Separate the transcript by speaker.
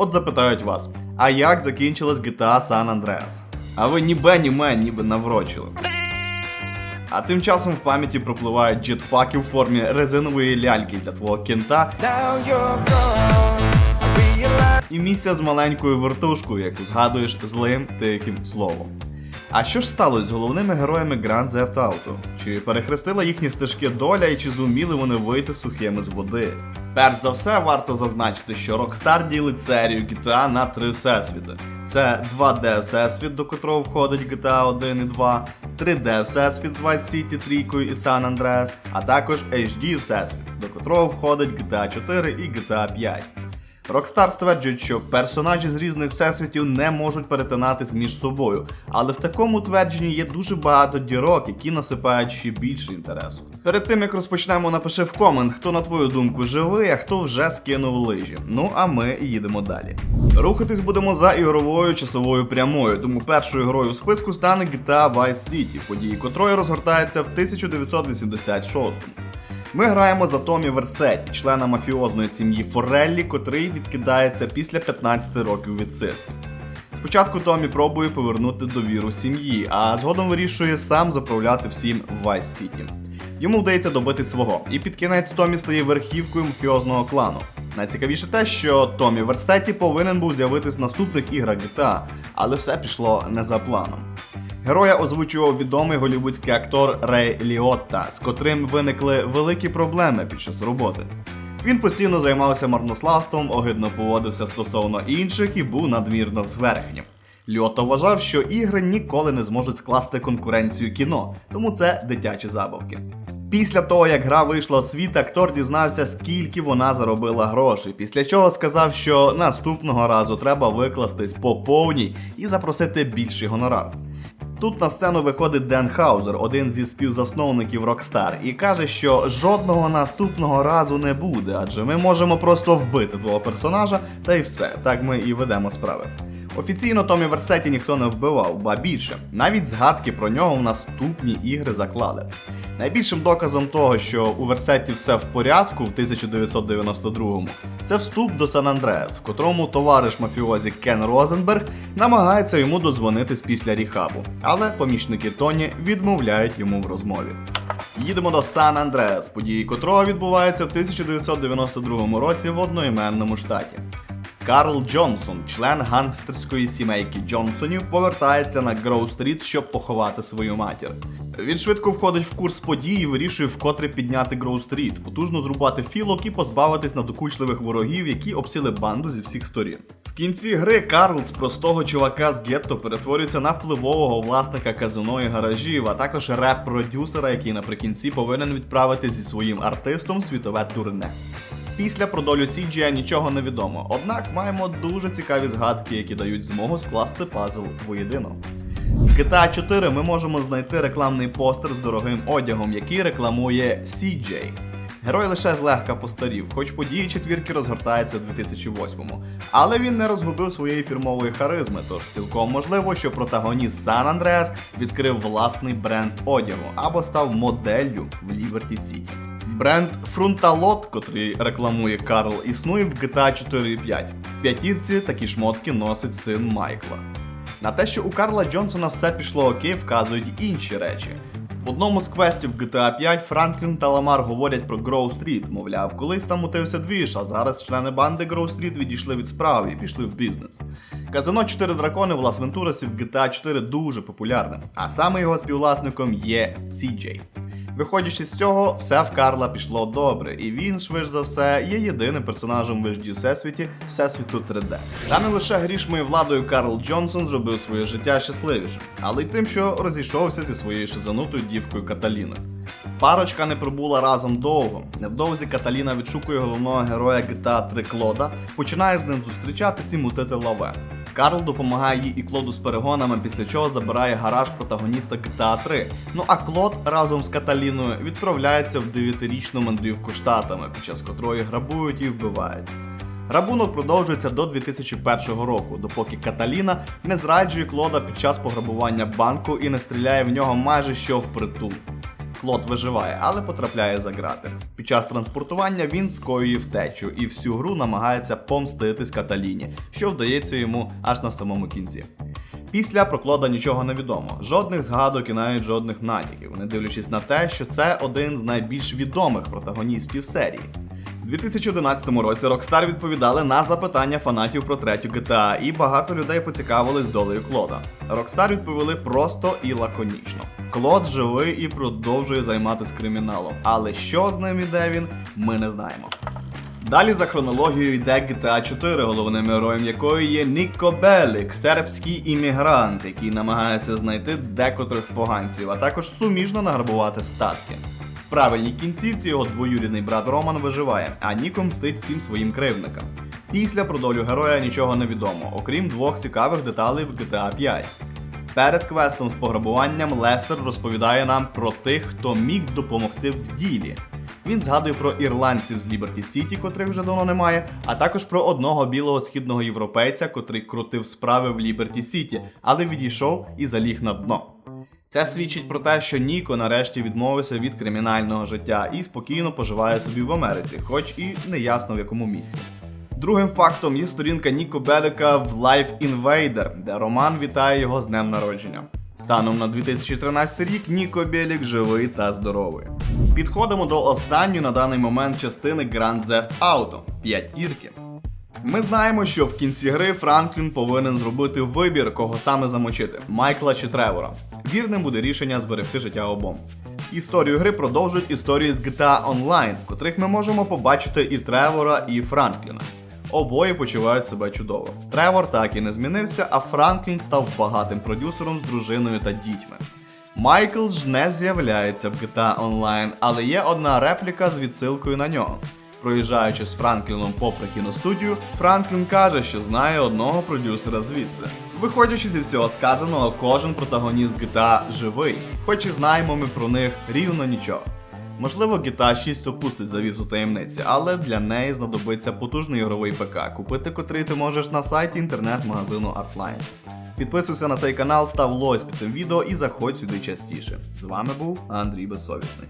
Speaker 1: От запитають вас, а як закінчилась GTA San Andreas? А ви ні бе, ні ме, ніби наврочили. А тим часом в пам'яті пропливають джетпаки у формі резинової ляльки для твого
Speaker 2: gone.
Speaker 1: І місія з маленькою вертушкою, яку згадуєш злим тихим словом. А що ж сталося з головними героями Grand Theft Auto? Чи перехрестила їхні стежки доля і чи зуміли вони вийти сухими з води? Перш за все, варто зазначити, що Rockstar ділить серію GTA на три всесвіти. Це 2D всесвіт, до котрого входить GTA 1 і 2, 3D всесвіт з Vice City 3 і San Andreas, а також HD всесвіт, до котрого входить GTA 4 і GTA 5. Rockstar стверджують, що персонажі з різних всесвітів не можуть перетинатись між собою, але в такому твердженні є дуже багато дірок, які насипають ще більше інтересу. Перед тим як розпочнемо, напиши в комент, хто на твою думку живий, а хто вже скинув лижі. Ну а ми їдемо далі. Рухатись будемо за ігровою часовою прямою, тому першою грою у списку стане GTA Vice City, події котрої розгортаються в 1986 ми граємо за Томі Версеті, члена мафіозної сім'ї Фореллі, котрий відкидається після 15 років відсидки. Спочатку Томі пробує повернути довіру сім'ї, а згодом вирішує сам заправляти всім в Vice City. Йому вдається добити свого, і під кінець Томі стає верхівкою мафіозного клану. Найцікавіше те, що Томі Версеті повинен був з'явитись в наступних іграх GTA, але все пішло не за планом. Героя озвучував відомий голівудський актор Рей Ліотта, з котрим виникли великі проблеми під час роботи. Він постійно займався марнославством, огидно поводився стосовно інших і був надмірно зверхнім. Льотто вважав, що ігри ніколи не зможуть скласти конкуренцію кіно, тому це дитячі забавки. Після того, як гра вийшла у світ, актор дізнався, скільки вона заробила грошей, після чого сказав, що наступного разу треба викластись по повній і запросити більший гонорар. Тут на сцену виходить Ден Хаузер, один зі співзасновників Rockstar, і каже, що жодного наступного разу не буде, адже ми можемо просто вбити твого персонажа, та й все. Так ми і ведемо справи. Офіційно Томі Версеті ніхто не вбивав, ба більше, навіть згадки про нього в наступні ігри заклали. Найбільшим доказом того, що у Версеті все в порядку в 1992-му, це вступ до Сан Андреас, в котрому товариш мафіозі Кен Розенберг намагається йому дозвонитись після ріхабу, але помічники Тоні відмовляють йому в розмові. Їдемо до Сан Андреас, події котрого відбуваються в 1992 році в одноіменному штаті. Карл Джонсон, член гангстерської сімейки Джонсонів, повертається на Гроу-стріт, щоб поховати свою матір. Він швидко входить в курс подій і вирішує вкотре підняти Гроу-стріт, потужно зрубати філок і позбавитись надокучливих ворогів, які обсіли банду зі всіх сторін. В кінці гри Карл з простого чувака з гетто перетворюється на впливового власника казино і гаражів, а також реп-продюсера, який наприкінці повинен відправити зі своїм артистом світове турне. Після про долю Сіджія нічого не відомо, однак маємо дуже цікаві згадки, які дають змогу скласти пазл воєдино. В GTA 4 ми можемо знайти рекламний постер з дорогим одягом, який рекламує CJ. Герой лише злегка постарів, хоч події четвірки розгортаються в 2008-му. Але він не розгубив своєї фірмової харизми, тож цілком можливо, що протагоніст Сан Андреас відкрив власний бренд одягу або став моделлю в Liberty City. Бренд Фрунталот, котрий рекламує Карл, існує в GTA 4 і 5. В п'ятірці такі шмотки носить син Майкла. На те, що у Карла Джонсона все пішло окей, вказують інші речі. В одному з квестів GTA 5 Франклін та Ламар говорять про Гроу Стріт, мовляв, колись там мутився двіж, а зараз члени банди Гроу Стріт відійшли від справи і пішли в бізнес. Казино 4 дракони в Лас Вентурасі в GTA 4 дуже популярне, а саме його співвласником є CJ. Виходячи з цього, все в Карла пішло добре, і він, швидше за все, є єдиним персонажем в HD всесвіті всесвіту 3D. Та не лише грішмою владою Карл Джонсон зробив своє життя щасливішим, але й тим, що розійшовся зі своєю шизанутою дівкою Каталіною. Парочка не пробула разом довго. Невдовзі Каталіна відшукує головного героя GTA 3 Клода, починає з ним зустрічатись і мутити лаве. Карл допомагає їй і Клоду з перегонами, після чого забирає гараж протагоніста GTA 3. Ну а Клод разом з Каталіною відправляється в дев'ятирічну мандрівку штатами, під час котрої грабують і вбивають. Грабунок продовжується до 2001 року, допоки Каталіна не зраджує Клода під час пограбування банку і не стріляє в нього майже що впритул. Клод виживає, але потрапляє за грати. Під час транспортування він скоює втечу і всю гру намагається помститись Каталіні, що вдається йому аж на самому кінці. Після проклода нічого не відомо, жодних згадок і навіть жодних натяків, не дивлячись на те, що це один з найбільш відомих протагоністів серії. У 2011 році Rockstar відповідали на запитання фанатів про третю GTA, і багато людей поцікавились долею Клода. Rockstar відповіли просто і лаконічно. Клод живий і продовжує займатися криміналом, але що з ним і де він, ми не знаємо. Далі за хронологією йде GTA 4, головним героєм якої є Ніко Белік, сербський іммігрант, який намагається знайти декотрих поганців, а також суміжно награбувати статки. В правильній кінцівці його двоюрідний брат Роман виживає, а Ніко мстить всім своїм кривдникам. Після про долю героя нічого не відомо, окрім двох цікавих деталей в GTA 5. Перед квестом з пограбуванням Лестер розповідає нам про тих, хто міг допомогти в ділі. Він згадує про ірландців з Ліберті Сіті, котрих вже давно немає, а також про одного білого східного європейця, котрий крутив справи в Ліберті Сіті, але відійшов і заліг на дно. Це свідчить про те, що Ніко нарешті відмовився від кримінального життя і спокійно поживає собі в Америці, хоч і не ясно в якому місті. Другим фактом є сторінка Ніко Белика в Life Invader, де Роман вітає його з днем народження. Станом на 2013 рік Ніко Белік живий та здоровий. Підходимо до останньої на даний момент частини Grand Theft Auto – п'ятірки. Ми знаємо, що в кінці гри Франклін повинен зробити вибір, кого саме замочити Майкла чи Тревора. Вірним буде рішення зберегти життя обом. Історію гри продовжують історії з GTA Online, в котрих ми можемо побачити і Тревора, і Франкліна. Обоє почувають себе чудово. Тревор так і не змінився, а Франклін став багатим продюсером з дружиною та дітьми. Майкл ж не з'являється в GTA Online, але є одна репліка з відсилкою на нього. Проїжджаючи з Франкліном попри кіностудію, Франклін каже, що знає одного продюсера звідси. Виходячи зі всього сказаного, кожен протагоніст GTA живий, хоч і знаємо ми про них рівно нічого. Можливо, GTA 6 опустить завісу таємниці, але для неї знадобиться потужний ігровий ПК, купити котрий ти можеш на сайті інтернет-магазину Artline. Підписуйся на цей канал, став лось під цим відео і заходь сюди частіше. З вами був Андрій Безсовісний.